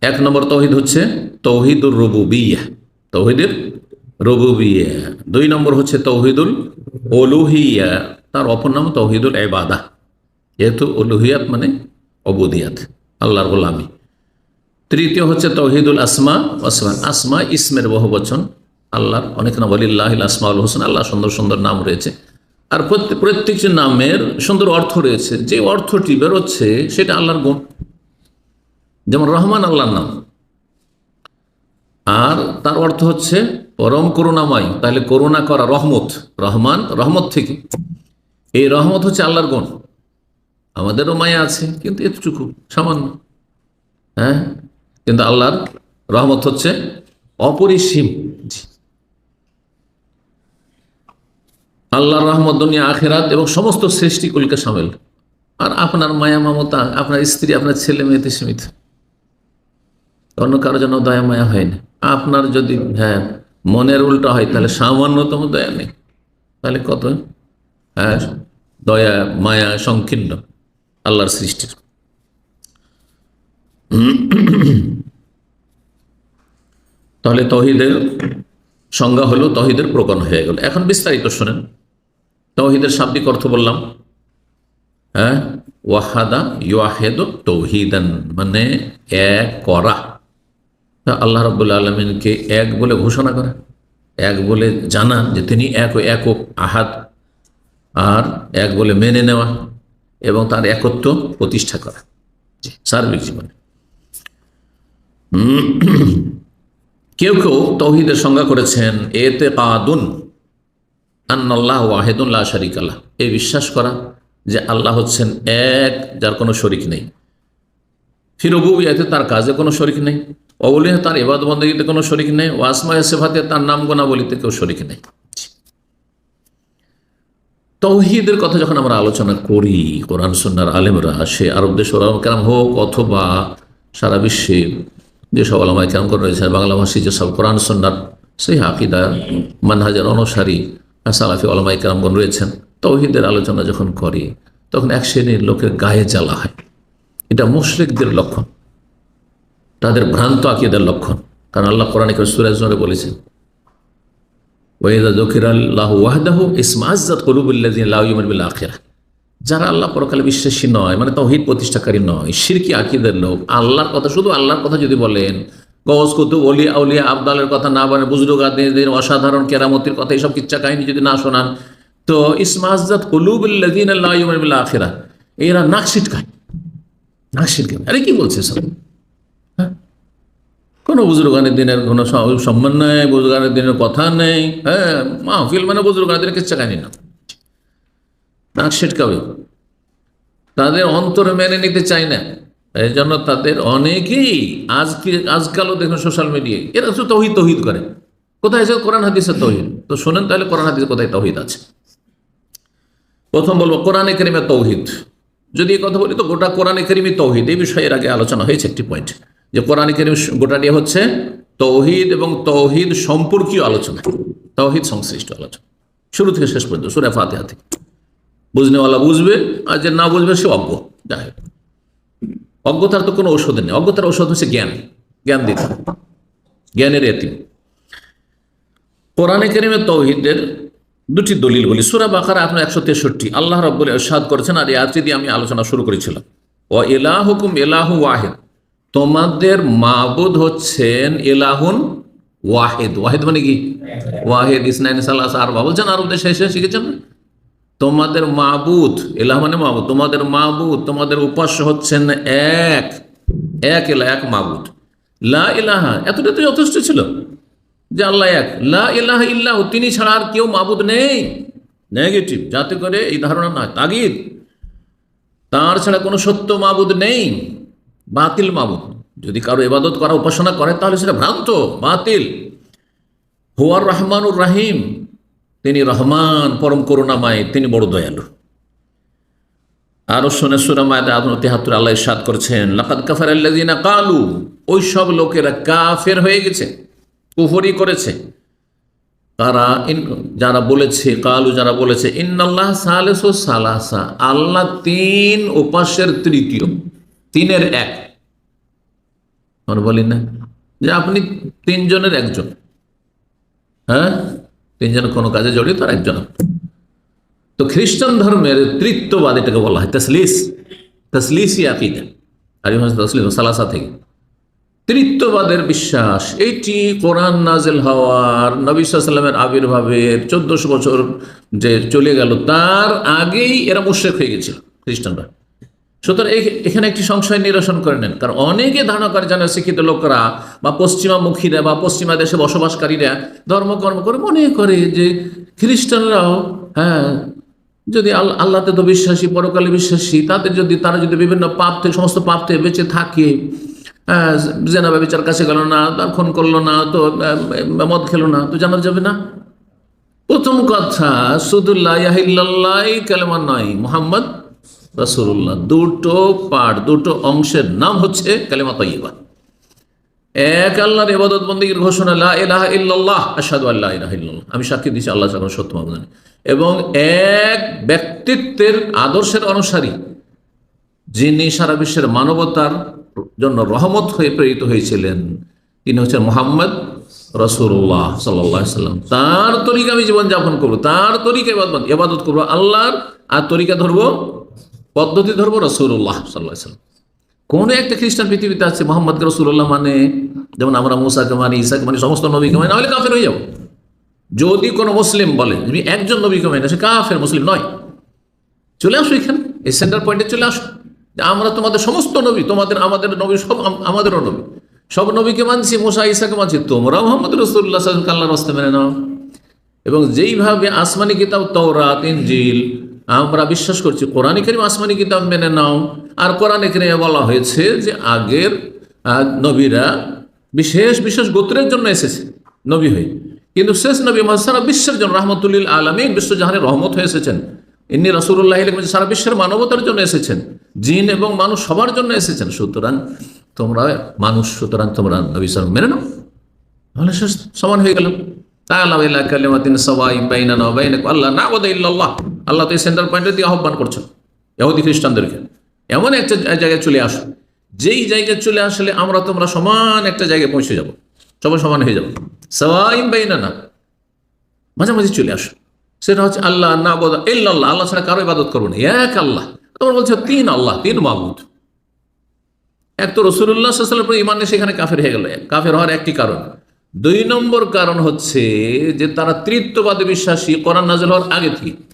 এক নম্বর তৌহিদ হচ্ছে তৌহিদুর রবুবিয়া তৌহিদের রবুবিয়া দুই নম্বর হচ্ছে তৌহিদুল অলুহিয়া তার অপর নাম তৌহিদুল এবাদা যেহেতু অলুহিয়াত মানে অবুদিয়াত, আল্লাহর গোলামি। তৃতীয় হচ্ছে তৌহিদুল আসমা ওসমান আসমা। ইসমের বহু বচন। আল্লাহর অনেক নাম। আলিল্লাহ আসমাউল হোসেন। আল্লাহ সুন্দর সুন্দর নাম রয়েছে। আর প্রত্যেক প্রত্যেকটি নামের সুন্দর অর্থ রয়েছে। যে অর্থটি বেরোচ্ছে, সেটা আল্লাহর গুণ। যেমন রহমান আল্লাহর নাম। আর তার অর্থ হচ্ছে পরম করুণাময়। তাহলে করুণা করা রহমত। রহমান, রহমত থেকে। এই রহমত হচ্ছে আল্লাহর গুণ। আমাদেরও মায়া আছে, কিন্তু এতটুকু সামান্য। হ্যাঁ? কিন্তু আল্লাহর রহমত হচ্ছে অপরিসীম। আল্লাহর রহমত দুনিয়া, আখেরাত এবং সমস্ত সৃষ্টিকুলকে সামিল। আর আপনার মায়া মমতা, আপনার স্ত্রী, আপনার ছেলে মেয়েতে সীমিত। অন্য কারও জন্য দয়া মায়া হয় না। আপনার যদি হ্যাঁ মনের উল্টা হয়, তাহলে সামান্যতম দয়া নেই। তাহলে কত? হ্যাঁ দয়া, মায়া সংকীর্ণ, আল্লাহর সৃষ্টির। তাহলে তহিদের সংজ্ঞা হলো, তহিদের প্রকরণ হয়ে গেল। এখন বিস্তারিত শোনেন। তহিদের শাব্দিক অর্থ বললাম। হ্যাঁ ওয়াহাদা ইউআহেদ তৌহিদান মানে এক করা। আল্লাহ রব্বুল্লা আলমিনকে এক বলে ঘোষণা করা, এক বলে জানা যে তিনি এক ও একক আহাদ, আর এক বলে মেনে নেওয়া এবং তার একত্ব প্রতিষ্ঠা করা। সার্বিক জীবনে। কেউ কেউ তৌহিদের সংজ্ঞা করেছেন এতে কাদুন আন্নাল্লাহ ওয়াহেদুল্লাহ শারিক আল্লাহ এই বিশ্বাস করা যে আল্লাহ হচ্ছেন এক যার কোনো শরিক নেই। ফিরবুবিয়াতে তার কাজে কোনো শরিক নেই। অবলিহ তার এবাদ বন্দীতে কোনো শরিক নেই, ও আসমা সেফাতে তার নাম গোনাবলিতে কেউ শরিক নেই। তৌহিদের কথা যখন আমরা আলোচনা করি, কোরআন সন্ন্যার আলেমরা, সে আরব দেশ কেরাম হোক অথবা সারা বিশ্বে যেসব আলামায় কেরাম করে রয়েছেন বাংলা ভাষী যেসব কোরআন সন্ন্যার সেই আকিদা, মানহাজের অনুসারী সালাফি আলামাই কেরামগণ রয়েছেন, তৌহিদের আলোচনা যখন করি, তখন এক শ্রেণির লোকের গায়ে জ্বালা হয়। এটা মুশরিকদের লক্ষণ। তাদের ভ্রান্ত আকিদের লক্ষণ। কারণ আল্লাহ কোরআন সুরাজ বলেছেন ওয়েদা জকির আল্লাহ ওয়াহদাহু ইসমাজাত কলুবুল্লাদিন লাউমিল আখেরা যারা আল্লাহ পরকালে বিশ্বাসী নয় মানে তৌহিদ প্রতিষ্ঠাকারী নয়, শিরকি আকিদের লোক, আল্লাহর কথা, শুধু আল্লাহর কথা যদি বলেন, গজ, কুতুব অলিয়া আউলিয়া, আবদালের কথা না বলেন, বুজরুগ আদিনের অসাধারণ, কেরামতির কথা এইসব কিচ্ছা কাহিনী যদি না শোনান, তো ইসমাজাত কলুবুল্লাদিন আল্লাহমিল আখেরা এরা নাক ছিটকায় নাক ছিটকায় আরে কি বলছে সব? কোনো বুজুর্গানের দিনের কোনো সম্মান নেই, বুজুর্গানের দিনের কথা নেই হ্যাঁ মাহফিল মানে বুজুর্গানের দিনের কিচ্ছা কাহিনী না। নাক ছিটকাবে। তাদের অন্তর মেনে নিতে চায় না। এই জন্য তাদের অনেকেই আজকে আজকালও দেখুন সোশ্যাল মিডিয়ায়, এরা শুধু তহিদ তহিদ করে। কোথায় আছে? কোরআন, হাদিসের তহিদ। তো শোনেন তাহলে কোরআন, হাদিস কোথায় তহিদ আছে? প্রথম বলব, কোরআনে করিমের তৌহিদ। যদি এই কথা বলি, তো গোটা কোরআনে করিমই তৌহিদ, এই বিষয়ে এর আগে আলোচনা হয়েছে একটি পয়েন্ট যে কোরআনে করিম গোটাটি হচ্ছে তৌহিদ এবং তৌহিদ সম্পর্কীয় আলোচনা। তৌহিদ সংশ্লিষ্ট আলোচনা। শুরু থেকে শেষ পর্যন্ত, সুরে ফাতেহা থেকে। বুঝনেওয়ালা বুঝবে, আর যে না বুঝবে সে অজ্ঞ। যাই হোক। অজ্ঞতার তো কোনো ঔষধ নেই। অজ্ঞতার ঔষধ হচ্ছে জ্ঞান। জ্ঞান দিতে জ্ঞানের এতিম। কোরআনে করিমের তৌহিদের দুটি দলিল বলি। সুরা বাকারা আপনার একশো তেষট্টি। আল্লাহ রব্বুল এরশাদ করেছেন, আর এই আয়াতটি দিয়ে আমি আলোচনা শুরু করেছিলাম। ও এলাহ হুকুম এলাহু ওয়াহেদ। তোমাদের মাবুদ হচ্ছেন এলাহুন ওয়াহেদ। ওয়াহেদ মানে কি? ওয়াহেদ, ইসনাইন সাল্লাহ আর বলছেন আরব দেশে এসে শিখেছেন তোমাদের মাবুদ, এলাহ মানে মাবুদ। তোমাদের মাবুদ, তোমাদের উপাস্য হচ্ছেন এক। এক এলা এক মাবুদ। লা ইলাহা এতটা তো যথেষ্ট ছিল যে আল্লাহ এক। লা ইলাহা ইল্লাহ, তিনি ছাড়া আর কেউ মাবুদ নেই। নেগেটিভ যাতে করে এই ধারণা নয়। তাগিদ, তার ছাড়া কোনো সত্য মাবুদ নেই। বাতিল মাবুদ। যদি কারও এবাদত করা, উপাসনা করে, তাহলে সেটা ভ্রান্ত, বাতিল। হুয়ার রহমানুর রাহিম, তিনি রহমান, পরম করুণাময়, তিনি বড় দয়ালু। আরও শোনে সুরামায় তেহাত্তর, আল্লাহ সাদ করছেন, লাকাদ কাফার আল্লাদিনা কালু, ওই সব লোকেরা কাফের হয়ে গেছে, কুফরি করেছে। তারা ইন, যারা বলেছে, কালু যারা বলেছে, ইন্নাল্লাহ সালেস ও সালাসা, আল্লাহ তিন উপাসের তৃতীয়। তিনের এক। আমরা বলি না, যে আপনি তিনজনের একজন। হ্যাঁ? তিনজন কোনো কাজে জড়িত আর একজন তো খ্রিস্টান ধর্মের তৃত্ববাদ এটাকে বলা হয়, তসলিস। তসলিসি সালাসা থেকে। তৃত্ববাদের বিশ্বাস, এইটি কোরআন নাজেল হওয়ার নবী আবির্ভাবের চোদ্দশো বছর যে চলে গেল, তার আগেই এরা মুশ্রেক হয়ে গেছিল, খ্রিস্টানরা। সুতরাং এখানে একটি সংশয় নিরসন করে নেন। কারণ অনেকে ধারণা করে জানা শিক্ষিত লোকরা বা পশ্চিমামুখীরা বা পশ্চিমা দেশে বসবাসকারীরা ধর্মকর্ম করে মনে করে যে খ্রিস্টানরাও হ্যাঁ যদি আল- আল্লাহতে তো বিশ্বাসী, পরকালে বিশ্বাসী, তাদের যদি তারা যদি বিভিন্ন পাপ থেকে, সমস্ত পাপ থেকে বেঁচে থাকে হ্যাঁ জেনা বিচার কাছে গেল না খুন করল না, তো মদ খেলো না, তো জানা যাবে না? প্রথম কথা, সুদুল্লাহ কালেমা নয়। মোহাম্মদ রাসুল্লাহ দুটো পাঠ, দুটো অংশের নাম হচ্ছে কালেমা তৈবা এক, আল্লাহর ইবাদত বন্দীর ঘোষণা আমি সাক্ষী দিচ্ছি আল্লাহ ছাড়া সত্য মাবুদ এবং এক, ব্যক্তিত্বের আদর্শের অনুসারী, যিনি সারা বিশ্বের মানবতার জন্য রহমত হয়ে প্রেরিত হয়েছিলেন, তিনি হচ্ছেন মোহাম্মদ রসুল্লাহ সাল্লাহ সাল্লাম। তার তরিকা আমি জীবনযাপন করব, তার তরিকা ইবাদত করব আল্লাহর, আর তরিকা ধরবো পদ্ধতি ধরবো রসুল্লাহ সাল্লাহ কোন একটা খ্রিস্টান পৃথিবীতে আছে মোহাম্মদ রসুল্লাহ মানে? যেমন আমরা মুসাকে মানি ইসাকে মানি, সমস্ত নবীকে মানি, নাহলে কাফের হয়ে যাব। যদি কোনো মুসলিম বলে তুমি একজন নবীকে মানে না সে কাফের, মুসলিম নয়। চলে আসো এখানে, এই সেন্টার পয়েন্টে চলে আসো। আমরা তোমাদের সমস্ত নবী, তোমাদের, আমাদের নবী সব আমাদেরও নবী। সব নবীকে মানছি, মোসা ইসাকে মানছি তোমরা মোহাম্মদ রসুল্লাহ কাল্লার রাস্তা মেনে নাও এবং যেইভাবে আসমানি কিতাব, তওরাত, ইনজিল আমরা বিশ্বাস করছি কোরআনে করিম আসমানি কিতাব মেনে নাও। আর কোরআনে করিমে বলা হয়েছে যে আগের নবীরা বিশেষ বিশেষ গোত্রের জন্য এসেছে, নবী হয়ে। কিন্তু শেষ নবী মোহাম্মদ সারা বিশ্বের জন্য রহমতুল্লিল আলমিন, বিশ্বজাহানের রহমত হয়ে এসেছেন। ইন্নি রসুল্লাহ সারা বিশ্বের মানবতার জন্য এসেছেন, জিন এবং মানুষ সবার জন্য এসেছেন। সুতরাং তোমরা মানুষ, সুতরাং তোমরা নবী সালাম মেনে নাও। তাহলে সমান হয়ে গেল। তাআলাউ ইলা কালিমাতিন বাইনাকুম আল্লাহ ইল্লাল্লাহ। আল্লাহ পয়েন্টে দিয়ে আহ্বান করছেন। ইহুদি খ্রিস্টানদেরকে এমন একটা জায়গায় চলে আসো যেই জায়গায় চলে আসলে আমরা তোমরা সমান একটা জায়গায় পৌঁছে যাব। সবাই সমান হয়ে যাব। সাওয়াইন বাইনানা। মাঝামাঝি চলে আসো সেটা হচ্ছে আল্লাহ, না বোধ ইল্লাল্লাহ। আল্লাহ ছাড়া কারও ইবাদত করব না। এক আল্লাহ। তোমার বলছে তিন আল্লাহ, তিন মাহবুদ এক তো রসুল্লাহ সাল্লাম ইমান সেখানে কাফের হয়ে গেল। কাফের হওয়ার একটি কারণ। দুই নম্বর কারণ হচ্ছে যে তারা তৃত্ববাদে বিশ্বাসী কোরআন নাজল হওয়ার আগে থেকে।